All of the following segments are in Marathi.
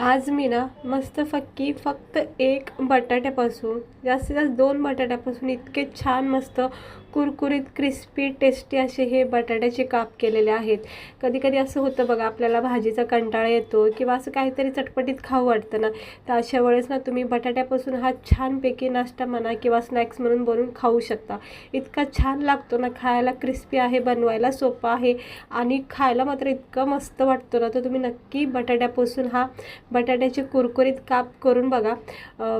आज मी ना मस्त फक्की फक्त एक बटाट्यापासून जास्तीत जास्त दोन बटाट्यापासून इतके छान मस्त कुरकुरीत क्रिस्पी टेस्टी असे हे बटाट्याचे काप केलेले आहेत. कधीकधी असं होतं बघा आपल्याला भाजीचा कंटाळा येतो किंवा असं काहीतरी चटपटीत खाऊ वाटतं ना तर अशा वेळेस ना तुम्ही बटाट्यापासून हा छानपैकी नाश्ता म्हणा किंवा स्नॅक्स म्हणून बनवून खाऊ शकता. इतका छान लागतो ना खायला क्रिस्पी आहे बनवायला सोपा आहे आणि खायला मात्र इतकं मस्त वाटतो ना तर तुम्ही नक्की बटाट्यापासून हा बटाट्याचे कुरकुरीत काप करून बघा.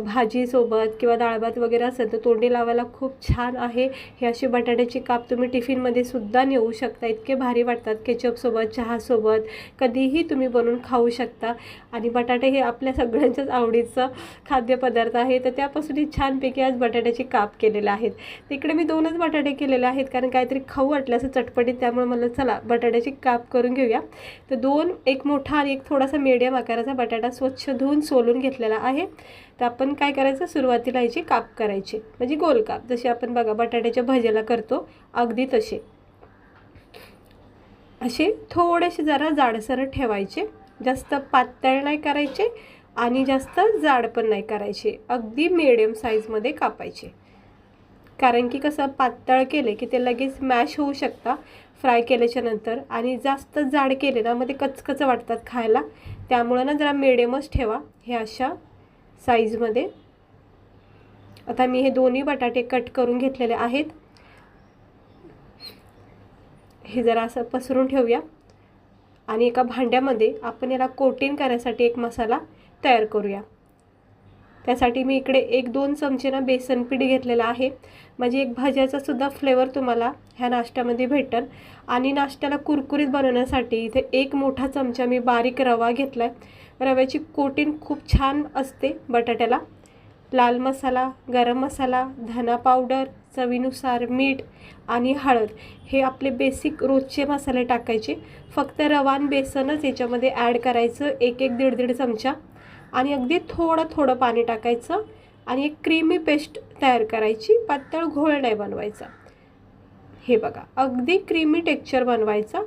भाजीसोबत किंवा डाळभात वगैरे असेल तर तोंडी लावायला खूप छान आहे. हे असे बटाट्याची काप तुम्ही टिफिनमध्ये सुद्धा नेऊ शकता. इतके भारी वाटतात केचपसोबत चहासोबत कधीही तुम्ही बनवून खाऊ शकता. आणि बटाटे हे आपल्या सगळ्यांच्याच आवडीचं खाद्यपदार्थ आहे. तर त्यापासूनही छानपैकी आज बटाट्याचे काप केलेले आहेत. तिकडे मी दोनच बटाटे केलेले आहेत. कारण काहीतरी खाऊ वाटलं असं चटपटीत. त्यामुळे मला चला बटाट्याची काप करून घेऊया. तर दोन एक मोठा आणि एक थोडासा मीडियम आकाराचा बटाटा स्वच्छ धुवून सोलून घेतलेला आहे. तर आपण काय करायचं? सुरुवातीला याचे काप करायची. म्हणजे गोल काप. जसे आपण बघा बटाट्याच्या भज्याला करतो अगदी तसे. असे थोडेसे जरा जाडसर ठेवायचे. जास्त पातळ नाही करायचे आणि जास्त जाड पण नाही करायचे. अगदी मिडियम साईजमध्ये कापायचे. कारण की कसं पातळ केले की ते लगेच मॅश होऊ शकता फ्राय केल्याच्यानंतर. आणि जास्त जाड केले ना मग ते कचकच वाटतात खायला. त्यामुळं ना जरा मिडियमच ठेवा. हे अशा साईजमध्ये आता मी हे दोन्ही बटाटे कट करून घेतलेले आहेत. हे जरा असं पसरून ठेवूया. आणि एका भांड्यामध्ये आपण याला कोटिंग करायसाठी एक मसाला तयार करूया. त्यासाठी मी इकडे एक दोन चमचे ना बेसन पीठ घेतलेलं आहे. म्हणजे एक भाज्याचासुद्धा फ्लेवर तुम्हाला ह्या नाश्त्यामध्ये भेटेल. आणि नाश्त्याला कुरकुरीत बनवण्यासाठी इथे एक मोठा चमचा मी बारीक रवा घेतला आहे रव्याची कोटिंग खूप छान असते बटाट्याला. लाल मसाला गरम मसाला धना पावडर चवीनुसार मीठ आणि हळद हे आपले बेसिक रोजचे मसाले टाकायचे. फक्त रवान बेसनच याच्यामध्ये ॲड करायचं एक एक दीड दीड चमचा. आणि अगदी थोडं थोडं पाणी टाकायचं आणि एक क्रीमी पेस्ट तयार करायची. पातळ घोळ नाही बनवायचा. हे बघा अगदी क्रीमी टेक्चर बनवायचा.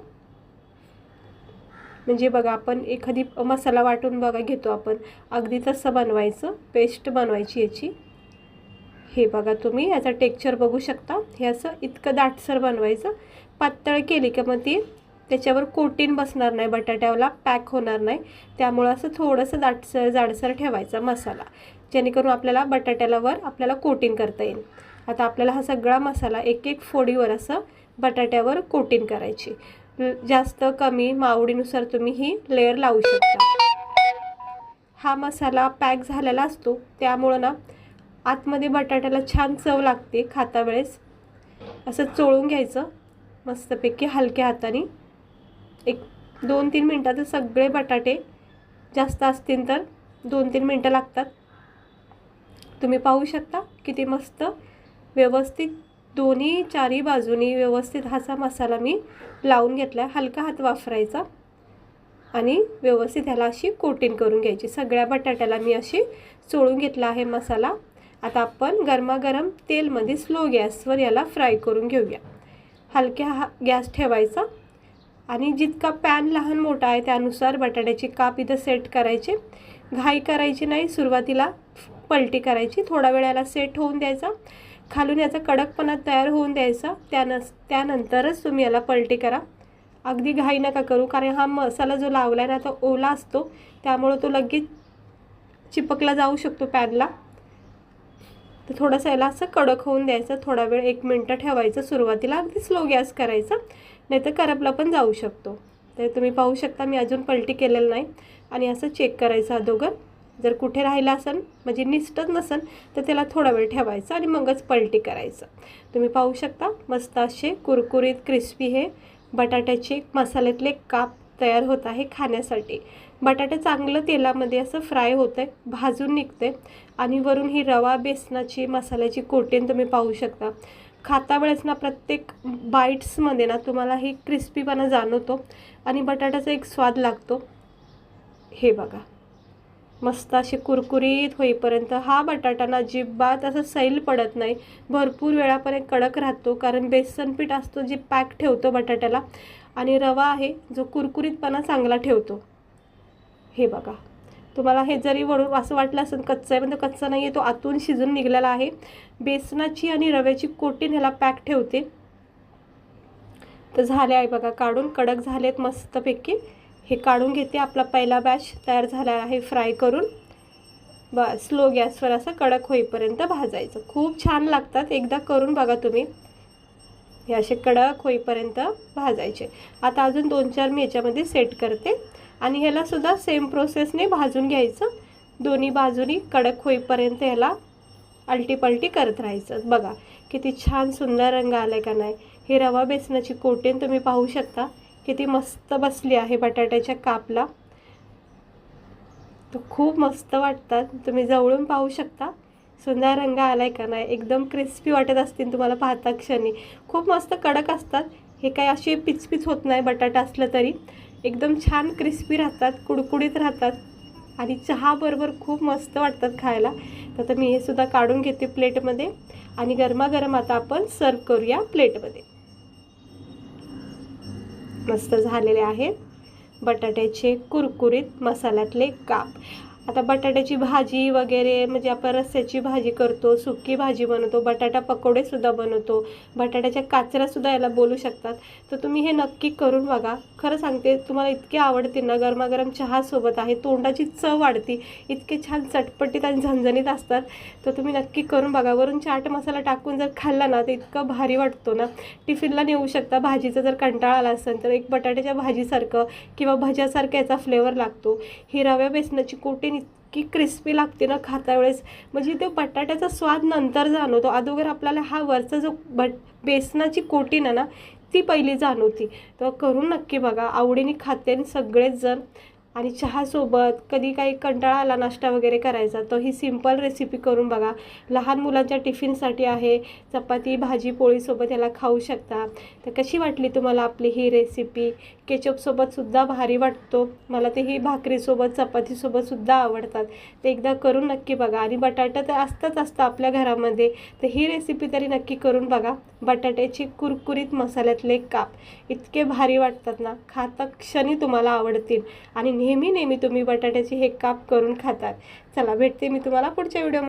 म्हणजे बघा आपण एखादी मसाला वाटून बघा घेतो आपण. अगदी तसं बनवायचं पेस्ट बनवायची याची. हे बघा तुम्ही याचा टेक्चर बघू शकता. हे असं इतकं दाटसर बनवायचं. पातळ केली का मग ती त्याच्यावर कोटीन बसणार नाही बटाट्याला पॅक होणार नाही. त्यामुळं असं थोडंसं दाटसर जाडसर ठेवायचा मसाला. जेणेकरून आपल्याला बटाट्याला वर आपल्याला कोटीन करता येईल. आता आपल्याला हा सगळा मसाला एक एक फोडीवर असं बटाट्यावर कोटीन करायची. जास्त कमी मावडीनुसार तुम्ही ही लेअर लावू शकता. हा मसाला पॅक झालेला असतो. त्यामुळं ना आतमध्ये बटाट्याला छान चव लागते खाता वेळेस. असं चोळून घ्यायचं. मस्तपैकी हलक्या हाताने. एक दोन तीन मिनटात सगळे बटाटे जास्त असतील तर दोन तीन मिनटं लागतात. तुम्ही पाहू शकता किती मस्त व्यवस्थित दोन्ही चारी बाजूनी व्यवस्थित हाचा मसाला मी लावून घेतला आहे. हलका हात वापरायचा आणि व्यवस्थित ह्याला अशी कोटिंग करून घ्यायची. सगळ्या बटाट्याला मी अशी चोळून घेतला आहे मसाला. आता आपण गरमागरम तेलमध्ये स्लो गॅसवर याला फ्राय करून घेऊया. हलक्या हा गॅस ठेवायचा आणि जितका पॅन लहान मोठा आहे त्यानुसार बटाट्याची काप इथं सेट करायचे. घाई करायची नाही सुरुवातीला पलटी करायची. थोडा वेळाला सेट होऊन द्यायचा. खालून याचा कडकपणा तयार होऊन द्यायचा. त्यानस त्यानंतरच तुम्ही याला पलटी करा. अगदी घाई नका करू कारण हा मसाला जो लावला आहे ना तो ओला असतो. त्यामुळं तो लगेच चिपकला जाऊ शकतो पॅनला. तर थोडंसं याला असं कडक होऊन द्यायचं. थोडा वेळ एक मिनटं ठेवायचं. सुरुवातीला अगदी स्लो गॅस करायचा. नाही तर करपला पण जाऊ शकतो. तर तुम्ही पाहू शकता मी अजून पलटी केलेलं नाही. आणि असं चेक करायचं अगोदर. जर कुठे राहिलं असेल म्हणजे निसटत नसेल तर त्याला थोडा वेळ ठेवायचा आणि मगच पलटी करायचं. तुम्ही पाहू शकता मस्त असे कुरकुरीत क्रिस्पी हे बटाट्याचे मसाल्यातले काप तयार होत आहे खाण्यासाठी. बटाटे चांगलं तेलामध्ये असं फ्राय होतं आहे भाजून निघते आणि वरून ही रवा बेसनाची मसाल्याची कोटीन तुम्ही पाहू शकता. खाता वेळेस ना प्रत्येक बाईट्समध्ये ना तुम्हाला ही क्रिस्पीपणा जाणवतो आणि बटाट्याचा एक स्वाद लागतो. हे बघा. मस्त अशी कुरकुरीत होईपर्यंत हा बटाटा ना अजिबात असं सैल पडत नाही. भरपूर वेळापर्यंत कडक राहतो कारण बेसन पीठ असतो जे पॅक ठेवतो बटाट्याला आणि रवा आहे जो कुरकुरीतपणा चांगला ठेवतो. हे बघा. तुम्हाला हे जरी वळून असं वाटलं असेल कच्चं आहे पण तो कच्चा नाही आहे तो आतून शिजून निघलेला आहे. बेसनाची आणि रव्याची कोटीन ह्याला पॅक ठेवते. तर झाले आहे बघा काढून कडक झालेत मस्तपैकी. हे काढून घेते. आपला पहिला बॅच तयार झाला आहे फ्राय करून. ब स्लो गॅसवर असं कडक होईपर्यंत भाजायचं. खूप छान लागतात. एकदा करून बघा तुम्ही. हे असे कडक होईपर्यंत भाजायचे. आता अजून दोन चार मी याच्यामध्ये सेट करते. आणि ह्यालासुद्धा सेम प्रोसेसने भाजून घ्यायचं. दोन्ही बाजूनी कडक होईपर्यंत ह्याला अलटीपलटी करत राहायचं. बघा किती छान सुंदर रंग आलाय का नाही. हे रवा बेसनाची कोटीन तुम्ही पाहू शकता. किती मस्त बसली आहे बटाट्याच्या कापला. तर खूप मस्त वाटतात. तुम्ही जवळून पाहू शकता. सुंदर रंग आला आहे का नाही? एकदम क्रिस्पी वाटत असतील तुम्हाला पाहता क्षणी. खूप मस्त कडक असतात. हे काही असे पिचपिच होत नाही बटाटा असलं तरी. एकदम छान क्रिस्पी राहतात कुडकुडीत राहतात. आणि चहाबरोबर खूप मस्त वाटतात खायला. तर आता मी हे सुद्धा काढून घेते प्लेटमध्ये आणि गरमागरम आता आपण सर्व करूया प्लेटमध्ये मस्त झालेले आहेत. बटाट्याचे कुरकुरीत मसाल्यातले काप. आता बटाट्याची भाजी वगैरे म्हणजे आपण रस्स्याची भाजी करतो सुकी भाजी बनवतो बटाटा पकोडेसुद्धा बनवतो. बटाट्याच्या काचऱ्यासुद्धा याला बोलू शकतात. तर तुम्ही हे नक्की करून बघा. खरं सांगते तुम्हाला इतके आवडते ना गरमागरम चहासोबत आहे. तोंडाची चव वाढती. इतके छान चटपटीत आणि झणझणीत असतात. तर तुम्ही नक्की करून बघा. वरून चाट मसाला टाकून जर खाल्ला ना तर इतकं भारी वाटतो ना. टिफिनला नेऊ शकता. भाजीचा जर कंटाळा आला असेल तर एक बटाट्याच्या भाजीसारखं किंवा भज्यासारखं याचा फ्लेवर लागतो. ही रव्या बेसनाची कोटीन इतकी क्रिस्पी लागते ना खाता वेळेस म्हणजे ते बटाट्याचा स्वाद नंतर जाणवतो. अगोदर आपल्याला हा वरचा जो बट बेसनाची कोटीन आहे ना ती पहिली जाणवती. तर करून नक्की बघा. आवडीने खाते आणि सगळेच जण आणि चहासोबत कधी काही कंटाळा आला नाश्ता वगैरे करायचा तर ही सिंपल रेसिपी करून बघा. लहान मुलांच्या टिफिनसाठी आहे चपाती भाजी पोळीसोबत याला खाऊ शकता. तर कशी वाटली तुम्हाला आपली ही रेसिपी केचपसोबतसुद्धा भारी वाटतो. मला ते ही भाकरीसोबत चपातीसोबतसुद्धा आवडतात. ते एकदा करून नक्की बघा. आणि बटाटा तर असतंच असतं आपल्या घरामध्ये. तर ही रेसिपी तरी नक्की करून बघा. बटाट्याची कुरकुरीत मसाल्यातले काप. इतके भारी वाटतात ना. खाता क्षणी तुम्हाला आवडतील. आणि नेहमी नेहमी तुम्ही बटाट्याची हे काप करून खातात. चला भेटते मी तुम्हाला पुढच्या व्हिडिओ